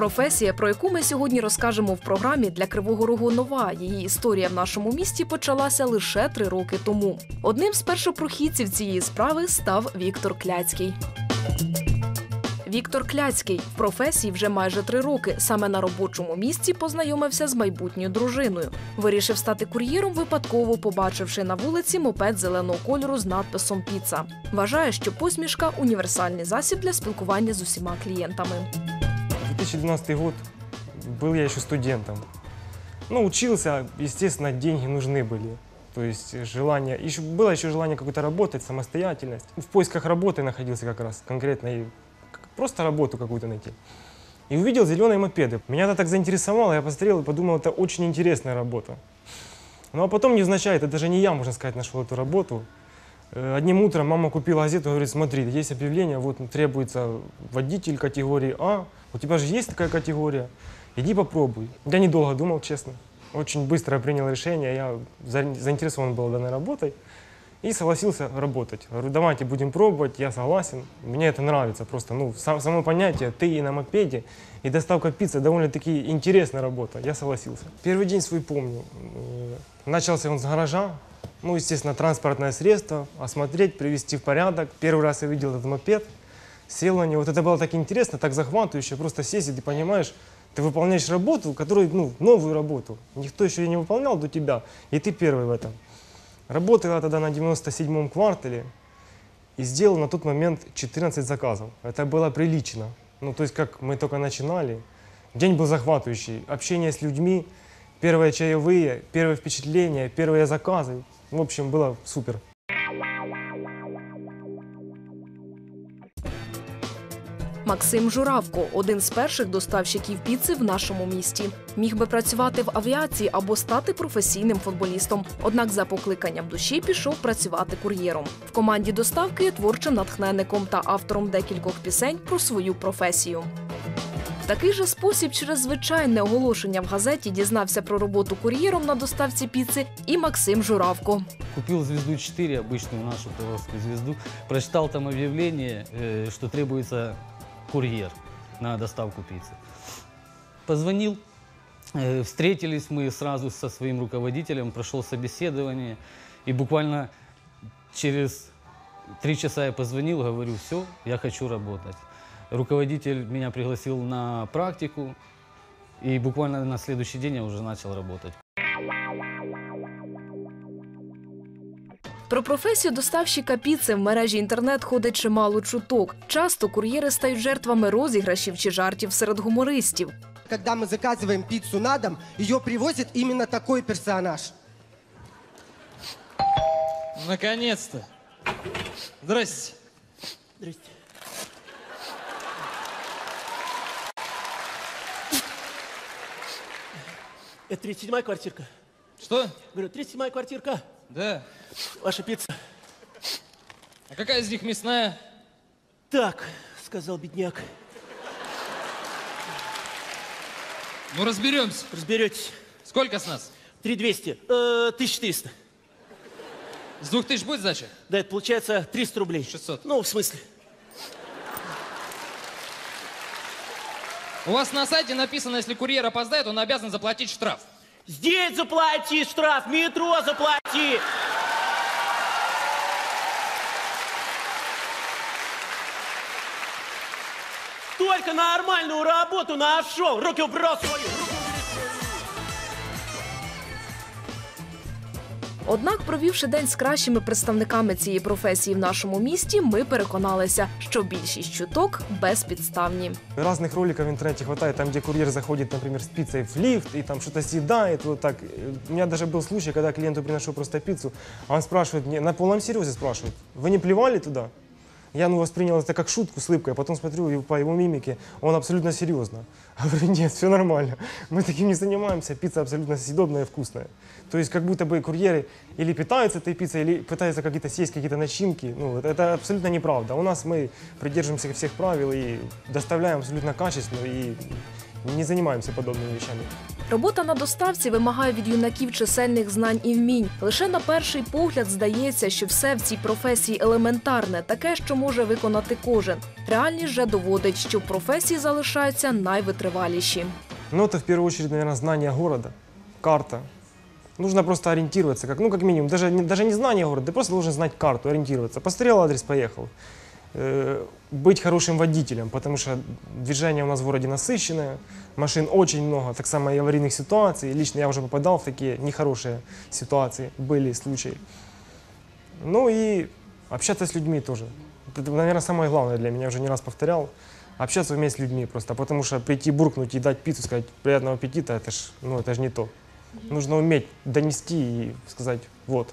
Професія, про яку ми сьогодні розкажемо в програмі для Кривого Рогу нова. Її історія в нашому місті почалася лише три роки тому. Одним з першопрохідців цієї справи став Віктор Кляцький. Віктор Кляцький в професії вже майже три роки. Саме на робочому місці познайомився з майбутньою дружиною. Вирішив стати кур'єром, випадково побачивши на вулиці мопед зеленого кольору з надписом Піца. Вважає, що посмішка універсальний засіб для спілкування з усіма клієнтами. 2012 год, был я еще студентом. Ну, учился, естественно, деньги нужны были. То есть желание, еще, было еще желание какой-то работать, самостоятельность. В поисках работы находился как раз конкретно, и просто работу какую-то найти. И увидел зеленые мопеды. Меня это так заинтересовало, я посмотрел и подумал, это очень интересная работа. Ну а потом, невзначай, это даже не я, можно сказать, нашел эту работу. Э, Одним утром мама купила газету, говорит, смотри, есть объявление, вот требуется водитель категории А, у тебя же есть такая категория, иди попробуй. Я недолго думал, честно. Очень быстро принял решение, я за- заинтересован был данной работой и согласился работать. Говорю, давайте будем пробовать, я согласен. Мне это нравится просто, ну, сам- само понятие, ты и на мопеде, и доставка пиццы довольно-таки интересная работа, я согласился. Первый день свой помню. Начался он с гаража, ну, естественно, транспортное средство, осмотреть, привести в порядок. Первый раз я видел этот мопед, сел на него. Вот это было так интересно, так захватывающе, просто сесть, и ты понимаешь, ты выполняешь работу, которую, ну, новую работу. Никто еще ее не выполнял до тебя, и ты первый в этом. Работал я тогда на 97-м квартале и сделал на тот момент 14 заказов. Это было прилично. Ну, то есть, как мы только начинали. День был захватывающий. Общение с людьми, первые чаевые, первые впечатления, первые заказы. В общем, было супер. Максим Журавко один з перших доставщиків піци в нашому місті. Міг би працювати в авіації або стати професійним футболістом. Однак за покликанням душі пішов працювати кур'єром. В команді доставки є творчим натхненником та автором декількох пісень про свою професію. В такий же спосіб через звичайне оголошення в газеті дізнався про роботу кур'єром на доставці піци і Максим Журавко. Купил звезду 4, обычную нашу Туровскую звезду. Прочитал там объявление, э, что требуется курьер на доставку пиццы. Позвонил, э, встретились мы сразу со своим руководителем, прошел собеседование. И буквально через три часа я позвонил, говорю, все, я хочу работать. Руководитель меня пригласил на практику, и буквально на следующий день я уже начал работать. Про професію доставщика піци в мережі інтернет ходить чимало чуток. Часто кур'єри стають жертвами розіграшів чи жартів серед гумористів. Когда мы заказываем пиццу на дом, ее привозит именно такой персонаж. Наконец-то. Здрасте. Здрасте. Это 37-я квартирка. Что? Говорю, 37-я квартирка. Да. Ваша пицца. А какая из них мясная? Так, сказал бедняк. Ну, разберемся. Разберетесь. Сколько с нас? 3200. Э, 1300. С двух тысяч будет сдача? Да, это получается 300 рублей. 600. Ну, в смысле. У вас на сайте написано, если курьер опоздает, он обязан заплатить штраф. Здесь заплати штраф, метро заплати. Только нормальную работу нашел. Руки убрал свою. Однак, провівши день з кращими представниками цієї професії в нашому місті, ми переконалися, що більшість чуток безпідставні. Разных роликов в интернете хватает, там, где курьер заходит, например, с пиццей в лифт и там что-то съедает, вот так. Э, У меня даже был случай, когда клиенту приношу просто пиццу, а он спрашивает мне, на полном серьезе спрашивает, вы не плевали туда? Я ну, воспринял это как шутку с улыбкой, а потом смотрю и по его мимике, он абсолютно серьезно. Я говорю, нет, все нормально, мы таким не занимаемся, пицца абсолютно съедобная и вкусная. То есть как будто бы курьеры или питаются этой пиццей, или пытаются какие-то съесть какие-то начинки. Ну, это, это абсолютно неправда. У нас мы придерживаемся всех правил и доставляем абсолютно качественно и не занимаемся подобными вещами. Робота на доставці вимагає від юнаків чисельних знань і вмінь. Лише на перший погляд здається, що все в цій професії елементарне, таке, що може виконати кожен. Реальність же доводить, що професії залишаються найвитриваліші. Ну, это в первую очередь, наверное, знание города, карта. Нужно просто ориентироваться, как, ну, как минимум, даже, даже не знание города, ты просто должен знать карту, ориентироваться. Посмотрел адрес, поехал. Э, быть хорошим водителем, потому что движение у нас в городе насыщенное, машин очень много, так само и аварийных ситуаций. Лично я уже попадал в такие нехорошие ситуации, были случаи. Ну и общаться с людьми тоже. Это, наверное, самое главное для меня, я уже не раз повторял. Общаться вместе с людьми просто, потому что прийти буркнуть и дать пиццу, сказать приятного аппетита, это ж, ну, это ж не то. Нужно уметь донести и сказать, вот,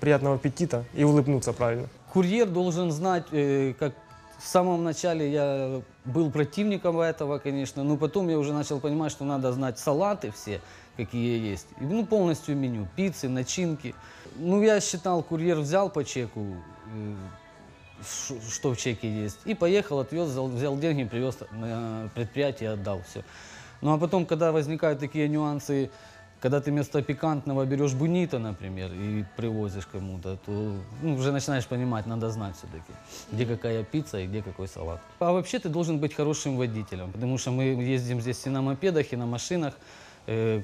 приятного аппетита и улыбнуться правильно. Курьер должен знать, э, как в самом начале я был противником этого, конечно, но потом я уже начал понимать, что надо знать салаты все, какие есть. И, ну, полностью меню, пиццы, начинки. Ну, я считал, курьер взял по чеку, э, ш- что в чеке есть, и поехал, отвез, взял, взял деньги, привез на предприятие, отдал все. Ну, а потом, когда возникают такие нюансы, когда ты вместо пикантного берешь бунита, например, и привозишь кому-то, то ну, уже начинаешь понимать, надо знать все-таки, где какая пицца и где какой салат. А вообще ты должен быть хорошим водителем, потому что мы ездим здесь и на мопедах, и на машинах. Э,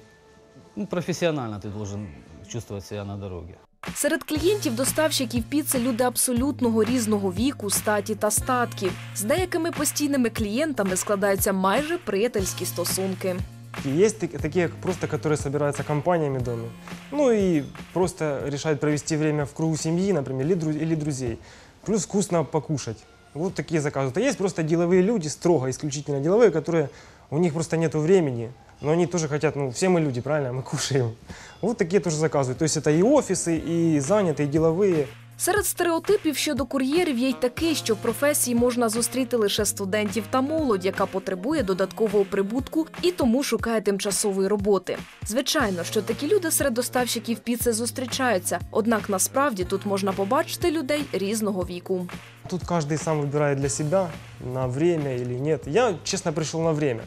ну, профессионально ты должен чувствовать себя на дороге. Серед клієнтів доставщиків піци люди абсолютного різного віку, статі та статків. З деякими постійними клієнтами складаються майже приятельські стосунки. И Есть так- такие просто, которые собираются компаниями в доме. Ну и просто решают провести время в кругу семьи, например, или, друз- или друзей. Плюс вкусно покушать. Вот такие заказы. А есть просто деловые люди, строго, исключительно деловые, которые у них просто нет времени, но они тоже хотят, ну, все мы люди, правильно, мы кушаем. Вот такие тоже заказывают. То есть это и офисы, и занятые, и деловые. Серед стереотипів щодо кур'єрів є й такий, що в професії можна зустріти лише студентів та молодь, яка потребує додаткового прибутку і тому шукає тимчасової роботи. Звичайно, що такі люди серед доставщиків піци зустрічаються, однак насправді тут можна побачити людей різного віку. Тут каждый сам выбирает для себя, на время или нет. Я, честно, пришел на время.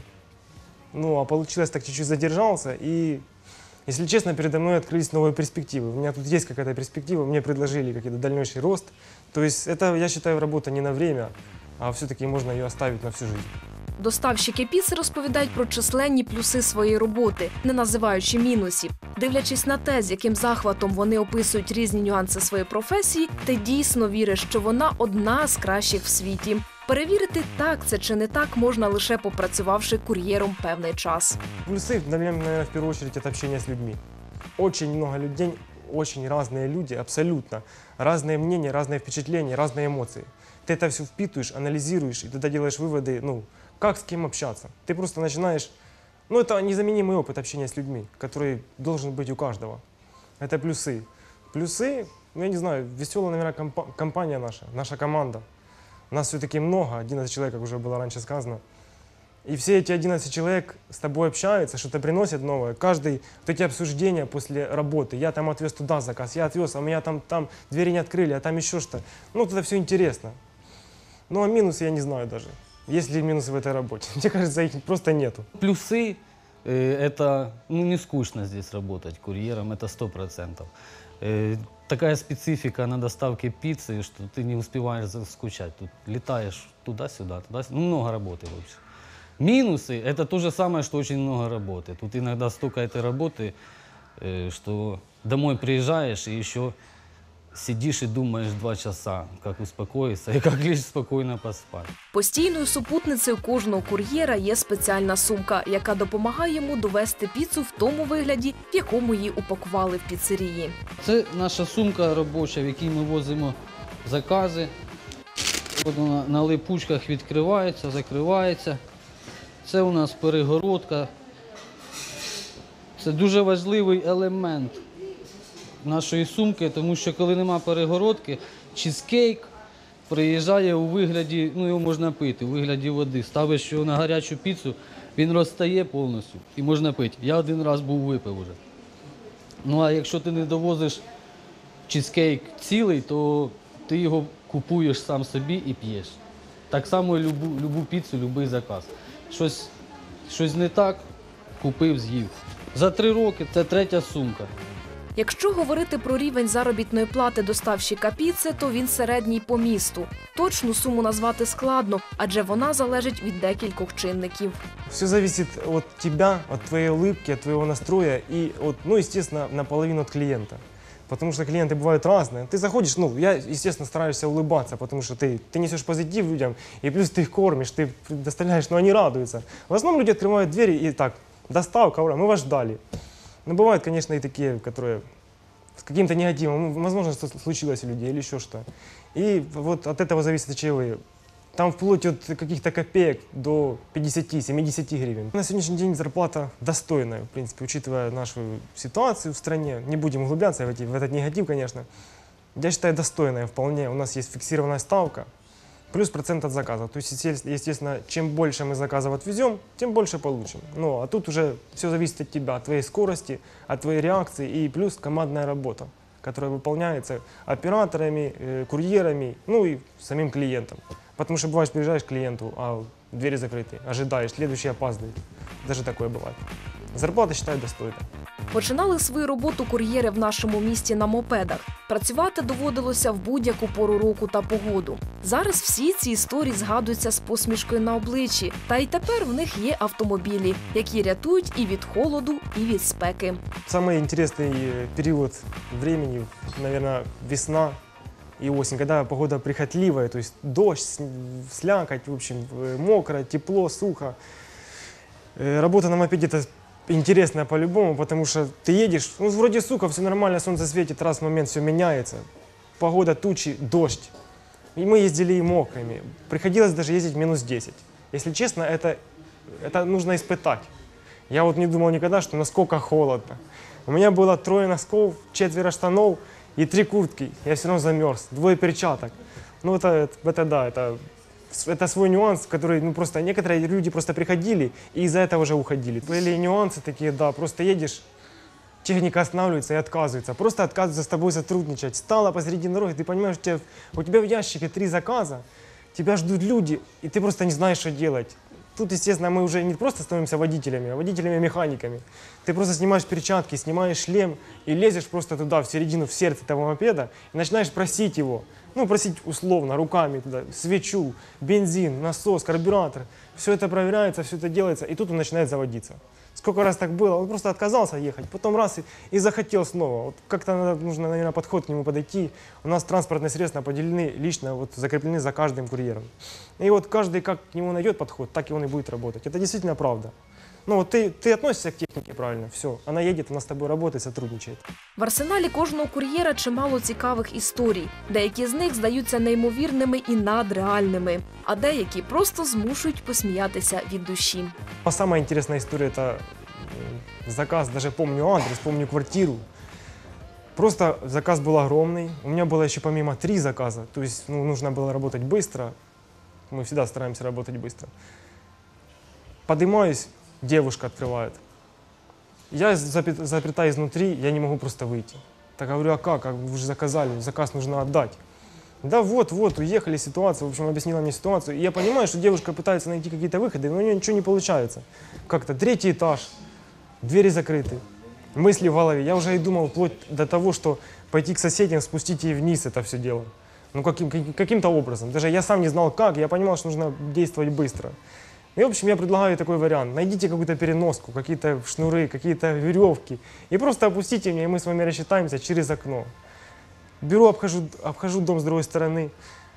Ну, а получилось так, чуть-чуть задержался, и, если честно, передо мной открылись новые перспективы. У меня тут есть какая-то перспектива, мне предложили какой-то дальнейший рост. То есть это, я считаю, работа не на время, а все-таки можно ее оставить на всю жизнь. Доставщики піци розповідають про численні плюси своєї роботи, не називаючи мінусів. Дивлячись на те, з яким захватом вони описують різні нюанси своєї професії, ти дійсно віриш, що вона одна з кращих в світі. Перевірити, так це чи не так, можна лише попрацювавши кур'єром певний час. Плюсы, наверное, в первую очередь, это общение с людьми. Очень много людей, очень разные люди, абсолютно. Разные мнения, разные впечатления, разные эмоции. Ты это все впитываешь, анализируешь, и тогда делаешь выводы, ну, как с кем общаться. Ты просто начинаешь... Ну, это незаменимый опыт общения с людьми, который должен быть у каждого. Это плюсы. Плюсы, ну, я не знаю, веселая, наверное, компа- компания наша, наша команда. Нас все-таки много, 11 человек, как уже было раньше сказано. И все эти 11 человек с тобой общаются, что-то приносят новое. Каждый, вот эти обсуждения после работы. Я там отвез туда заказ, я отвез, а у меня там, там двери не открыли, а там еще что. Ну, это все интересно. Ну, а минусы я не знаю даже. Есть ли минусы в этой работе? Мне кажется, их просто нету. Плюсы э, это ну, не скучно здесь работать курьером, это сто процентов. Э, такая специфика на доставке пиццы, что ты не успеваешь заскучать. Тут летаешь туда-сюда, туда Ну, много работы вообще. Минусы – это то же самое, что очень много работы. Тут иногда столько этой работы, э, что домой приезжаешь и еще сидишь и думаешь два часа, как успокоиться и как лечь спокойно поспать. Постійною супутницею кожного кур'єра є спеціальна сумка, яка допомагає йому довести піцу в тому вигляді, в якому її упакували в піцерії. Це наша сумка робоча, в якій ми возимо закази. Вона на липучках відкривається, закривається. Це у нас перегородка. Це дуже важливий елемент нашої сумки, тому що коли нема перегородки, чизкейк приїжджає у вигляді, ну його можна пити, у вигляді води. Ставиш його на гарячу піцу, він розтає повністю і можна пити. Я один раз був випив уже. Ну а якщо ти не довозиш чизкейк цілий, то ти його купуєш сам собі і п'єш. Так само любу, любу піцу, будь-який заказ. Щось, щось не так, купив, з'їв. За три роки це третя сумка. Якщо говорити про рівень заробітної плати доставщика піци, то він середній по місту. Точну суму назвати складно, адже вона залежить від декількох чинників. Все зависит от тебя, от твоей улыбки, от твоего настроя и, от, ну, естественно, наполовину от клиента. Потому что клиенты бывают разные. Ты заходишь, ну, я, естественно, стараешься улыбаться, потому что ты, ты несешь позитив людям, и плюс ты их кормишь, ты доставляешь, но они радуются. В основном люди открывают двери и так, доставка, ура, мы вас ждали. Но бывают, конечно, и такие, которые с каким-то негативом, ну, возможно, что случилось у людей или еще что. И вот от этого зависит чаевые. Там вплоть от каких-то копеек до 50-70 гривен. На сегодняшний день зарплата достойная, в принципе, учитывая нашу ситуацию в стране. Не будем углубляться в, эти, в этот негатив, конечно. Я считаю, достойная вполне. У нас есть фиксированная ставка, плюс процент от заказа. То есть, есте- естественно, чем больше мы заказов отвезем, тем больше получим. Ну, а тут уже все зависит от тебя, от твоей скорости, от твоей реакции и плюс командная работа, которая выполняется операторами, э, курьерами, ну и самим клиентом. Потому что бываешь, приезжаешь к клиенту, а двери закрыты, ожидаешь, следующий опаздывает. Даже такое бывает. Зарплата, считаю, достойна. Починали свою роботу кур'єри в нашому місті на мопедах. Працювати доводилося в будь-яку пору року та погоду. Зараз всі ці історії згадуються з посмішкою на обличчі, та й тепер в них є автомобілі, які рятують і від холоду, і від спеки. Самый интересный э, период времени, наверное, весна и осень, когда погода прихотливая, то есть дождь, сн- слякоть, в общем, э, мокро, тепло, сухо. Э, Работа на мопеде это интересная по-любому, потому что ты едешь, ну вроде сухо, все нормально, солнце светит, раз в момент все меняется. Погода, тучи, дождь. И мы ездили и мокрыми. Приходилось даже ездить минус 10. Если честно, это, это нужно испытать. Я вот не думал никогда, что насколько холодно. У меня было трое носков, четверо штанов и три куртки. Я все равно замерз. Двое перчаток. Ну это, это да, это, это свой нюанс, который, ну просто некоторые люди просто приходили и из-за этого уже уходили. Были нюансы такие, да, просто едешь, техника останавливается и отказывается. Просто отказывается с тобой сотрудничать. Стала посреди дороги, ты понимаешь, у тебя, у тебя в ящике три заказа, тебя ждут люди, и ты просто не знаешь, что делать. Тут, естественно, мы уже не просто становимся водителями, а водителями-механиками. Ты просто снимаешь перчатки, снимаешь шлем и лезешь просто туда, в середину, в сердце этого мопеда, и начинаешь просить его. Ну, просить условно, руками туда, свечу, бензин, насос, карбюратор. Все это проверяется, все это делается, и тут он начинает заводиться. Сколько раз так было, он просто отказался ехать, потом раз и, и захотел снова. Вот как-то нужно, наверное, подход к нему подойти. У нас транспортные средства поделены лично, вот закреплены за каждым курьером. И вот каждый как к нему найдет подход, так и он и будет работать. Это действительно правда. Ну вот ты, ты относишься к технике правильно, все. Она едет, она с тобой работает, сотрудничает. В арсеналі кожного кур'єра чимало цікавих історій. Деякі з них здаються неймовірними і надреальними, а деякі просто змушують посміятися від душі. А самая интересная история это м, заказ, даже помню адрес, помню квартиру. Просто заказ был огромный. У меня было еще помимо три заказа. То есть ну, нужно было работать быстро. Мы всегда стараемся работать быстро. Поднимаюсь, девушка открывает. Я заперта изнутри, я не могу просто выйти. Так говорю, а как? А Вы же заказали, заказ нужно отдать. Да вот, вот, уехали, ситуация, в общем, объяснила мне ситуацию. И я понимаю, что девушка пытается найти какие-то выходы, но у нее ничего не получается. Как-то третий этаж, двери закрыты, мысли в голове. Я уже и думал вплоть до того, что пойти к соседям, спустить ей вниз это все дело. Ну, каким- каким-то образом. Даже я сам не знал как, я понимал, что нужно действовать быстро. И, в общем, я предлагаю такой вариант. Найдите какую-то переноску, какие-то шнуры, какие-то веревки. И просто опустите меня, и мы с вами рассчитаемся через окно. Беру, обхожу, обхожу дом с другой стороны.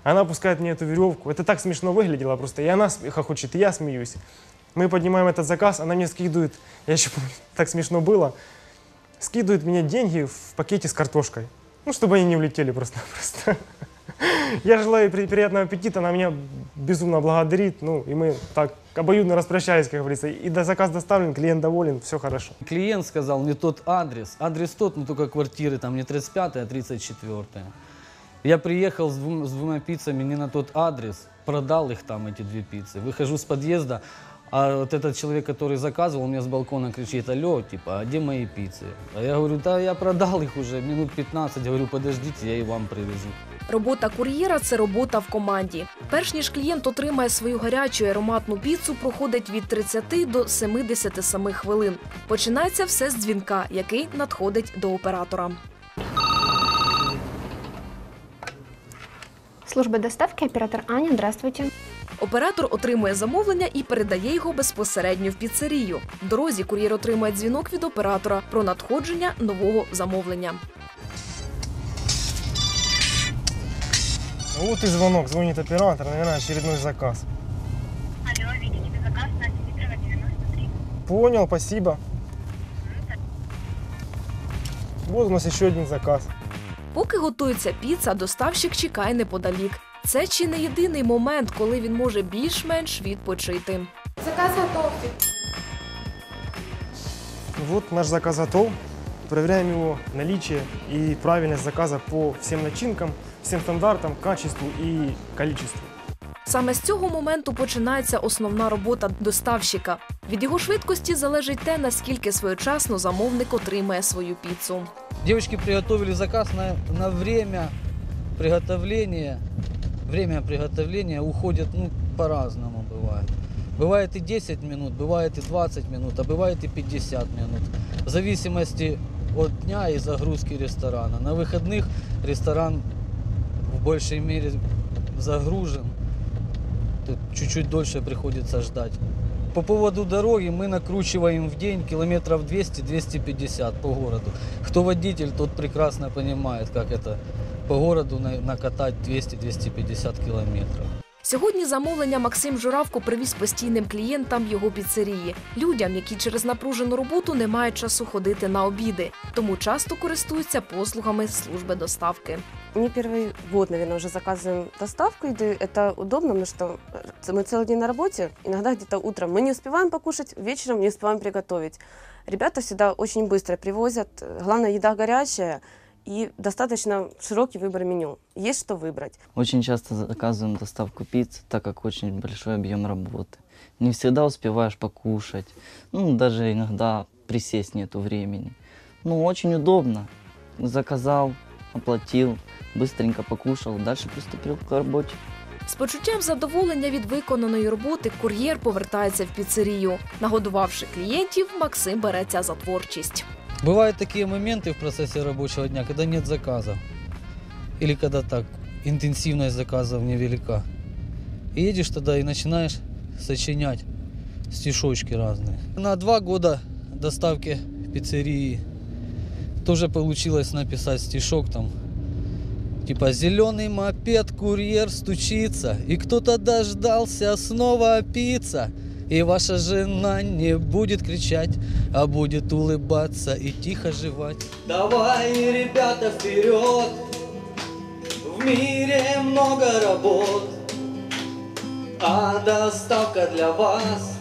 Она опускает мне эту веревку. Это так смешно выглядело просто. И она хохочет, и я смеюсь. Мы поднимаем этот заказ, она мне скидывает, я еще помню, так смешно было, скидывает мне деньги в пакете с картошкой. Ну, чтобы они не улетели просто-напросто. Я желаю приятного аппетита, она меня безумно благодарит, ну, и мы так обоюдно распрощались, как говорится. И до заказ доставлен, клиент доволен, все хорошо. Клиент сказал не тот адрес. Адрес тот, но только квартиры там не 35 а 34 Я приехал с, двум- с двумя пиццами не на тот адрес, продал их там, эти две пиццы. Выхожу с подъезда, А вот этот человек, который заказывал, мне с балкона кричит, алло, типа, а где мои пиццы? А я говорю, да я продал их уже минут 15, говорю, подождите, я и вам привезу. Робота кур'єра це робота в команді. Перш ніж клієнт отримає свою гарячу і ароматну піцу, проходить від 30 до 77 хвилин. Починається все з дзвінка, який надходить до оператора. Служба доставки, оператор Аня, здравствуйте. Оператор отримує замовлення і передає його безпосередньо в піцерію. В дорозі кур'єр отримує дзвінок від оператора про надходження нового замовлення. Вот и звонок, звонит оператор, наверное, очередной заказ. Алло, видите заказ на Дмитрова 93. Понял, спасибо. Вот у нас еще один заказ. Поки готується піца, доставщик чекає неподалік. Це чи не єдиний момент, коли він може більш-менш відпочити. Заказ готов. Вот наш заказ готов. Проверяем его наличие и правильность заказа по всем начинкам, всем стандартам, качеству и количеству. Саме з цього моменту починається основна робота доставщика. Від його швидкості залежить те, наскільки своєчасно замовник отримає свою піцу. Девочки приготовили заказ на, на время приготовления. Время приготовления уходит ну, по-разному бывает. Бывает и 10 минут, бывает и 20 минут, а бывает и 50 минут. В зависимости от дня и загрузки ресторана. На выходных ресторан в большей мере загружен. Тут чуть-чуть дольше приходится ждать. По поводу дороги мы накручиваем в день километров 200-250 по городу. Кто водитель, тот прекрасно понимает, как это по городу на- накатать 200-250 километров. Сьогодні замовлення Максим Журавко привіз постійним клієнтам його піцерії, людям, які через напружену роботу не мають часу ходити на обіди, тому часто користуються послугами служби доставки. Не первый год, наверное, уже заказываем доставку еды. Это удобно, потому что э, мы целый день на работе. Иногда где-то утром мы не успеваем покушать, вечером не успеваем приготовить. Ребята всегда очень быстро привозят. Главное, еда горячая и достаточно широкий выбор меню. Есть что выбрать. Очень часто заказываем доставку пиццы, так как очень большой объем работы. Не всегда успеваешь покушать, ну, даже иногда присесть нету времени. Ну, очень удобно. Заказал, оплатил, быстренько покушал, дальше приступил к работе. З почуттям задоволення від виконаної роботи кур'єр повертається в піцерію. Нагодувавши клієнтів, Максим береться за творчість. Бывают такие моменты в процессе рабочего дня, когда нет заказа. Или когда так, интенсивность заказов невелика. И едешь тогда и начинаешь сочинять стишочки разные. На два года доставки пиццерии тоже получилось написать стишок там. Типа зеленый мопед, курьер стучится, и кто-то дождался снова пицца. И ваша жена не будет кричать, а будет улыбаться и тихо жевать. Давай, ребята, вперед! В мире много работ, а доставка для вас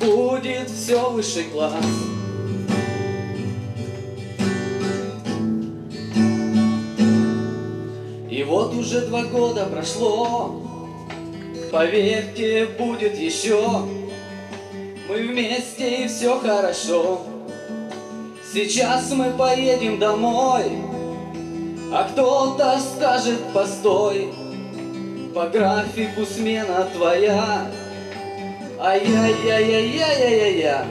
будет все высший класс. И вот уже два года прошло, Поверьте, будет еще. Мы вместе и все хорошо. Сейчас мы поедем домой, а кто-то скажет постой. По графику смена твоя. Ай-яй-яй-яй-яй-яй-яй.